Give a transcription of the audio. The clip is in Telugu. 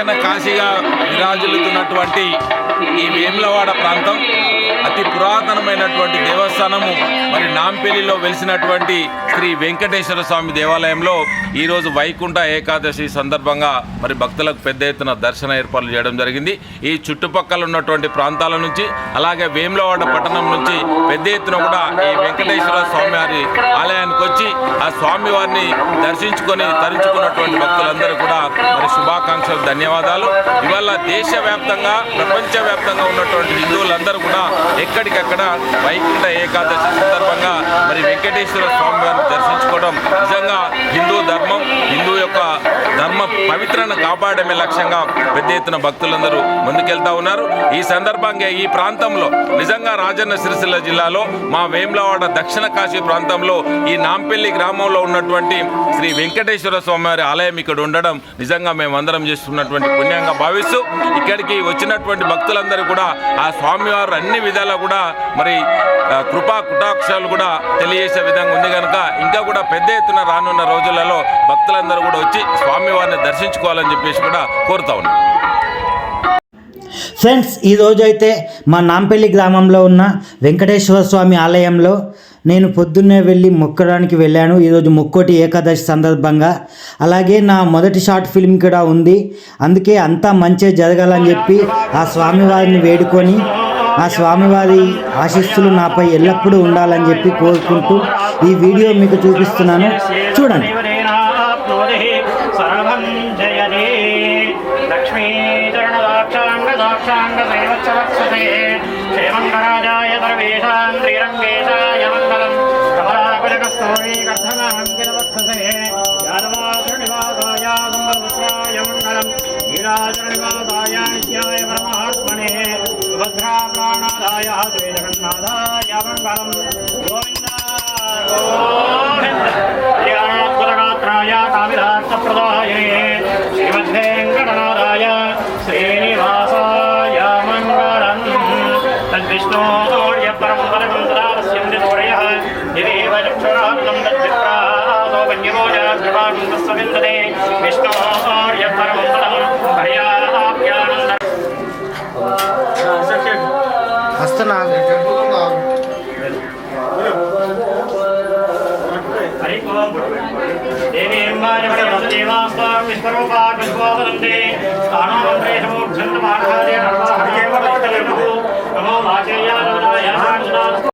దక్షిణ కాశీగా విరాజిల్లుతున్నటువంటి ఈ వేములవాడ ప్రాంతం అతి పురాతనమైనటువంటి దేవస్థానము మరి నాంపెల్లిలో వెలిసినటువంటి శ్రీ వెంకటేశ్వర స్వామి దేవాలయంలో ఈరోజు వైకుంఠ ఏకాదశి సందర్భంగా మరి భక్తులకు పెద్ద ఎత్తున దర్శన ఏర్పాట్లు చేయడం జరిగింది. ఈ చుట్టుపక్కల ఉన్నటువంటి ప్రాంతాల నుంచి అలాగే వేములవాడ పట్టణం నుంచి పెద్ద ఎత్తున కూడా ఈ వెంకటేశ్వర స్వామి వారి ఆలయానికి వచ్చి ఆ స్వామి వారిని దర్శించుకొని తరించుకున్నటువంటి భక్తులందరూ కూడా మరి శుభాకాంక్షలు ధన్యవాదాలు. ఇవాళ దేశవ్యాప్తంగా ప్రపంచవ్యాప్తంగా ఉన్నటువంటి హిందువులందరూ కూడా ఎక్కడికక్కడ వైకుంఠ ఏకాదశి సందర్భంగా మరి వెంకటేశ్వర స్వామి వారిని దర్శించుకోవడం నిజంగా హిందూ ధర్మం హిందూ చరిత్రను కాపాడమే లక్ష్యంగా పెద్ద ఎత్తున భక్తులందరూ ముందుకెళ్తా ఉన్నారు. ఈ సందర్భంగా ఈ ప్రాంతంలో నిజంగా రాజన్న సిరిసిల్ల జిల్లాలో మా వేములవాడ దక్షిణ కాశీ ప్రాంతంలో ఈ నాంపల్లి గ్రామంలో ఉన్నటువంటి శ్రీ వెంకటేశ్వర స్వామి వారి ఆలయం ఇక్కడ ఉండడం నిజంగా మేమందరం చేస్తున్నటువంటి పుణ్యంగా భావిస్తూ ఇక్కడికి వచ్చినటువంటి భక్తులందరూ కూడా ఆ స్వామివారు అన్ని విధాలా కూడా మరి కృపా కుటాక్షాలు కూడా తెలియజేసే విధంగా ఉంది కనుక ఇంకా కూడా పెద్ద ఎత్తున రానున్న రోజులలో భక్తులందరూ కూడా వచ్చి స్వామివారిని దర్శించుకోవాలని చెప్పేసి కూడా కోరుతా ఉన్నాను ఫ్రెండ్స్ ఈరోజు అయితే మా నాంపల్లి గ్రామంలో ఉన్న వెంకటేశ్వర స్వామి ఆలయంలో నేను పొద్దున్నే వెళ్ళి మొక్కడానికి వెళ్ళాను. ఈరోజు ముక్కోటి ఏకాదశి సందర్భంగా. అలాగే నా మొదటి షార్ట్ ఫిల్మ్ కూడా ఉంది. అందుకే అంతా మంచిగా జరగాలని చెప్పి ఆ స్వామివారిని వేడుకొని ఆ స్వామివారి ఆశీస్సులు నాపై ఎల్లప్పుడూ ఉండాలని చెప్పి కోరుకుంటూ ఈ వీడియో మీకు చూపిస్తున్నాను. చూడండి. वक्षाङ्गसैवत्सवत्ससे श्रीमङ्गराजाय सर्वेषां श्रीरङ्गेशाय मङ्गलम्। कमलाकुलकस्तूरीकर्धनाहङ्किलवत्ससे यादवासुनिवासाय मङ्गलवस्त्राय मङ्गलम्। वीरासुनिवासाय नित्याय परमात्मने। सुभद्राप्राणादाय, श्रीजगन्नाथाय मङ्गलम्। తద్విష్ణోర్య పరం పదం సదా పశ్యంతి సూర్యः యదేవ చక్షురాత్మం తద్విప్రాదో వన్యమోజాగ్రవాణం తస్సవిందతే విష్ణోర్య పరం పదం భయాప్యానంద దేవీంబాజమణిమదేవాస్తాం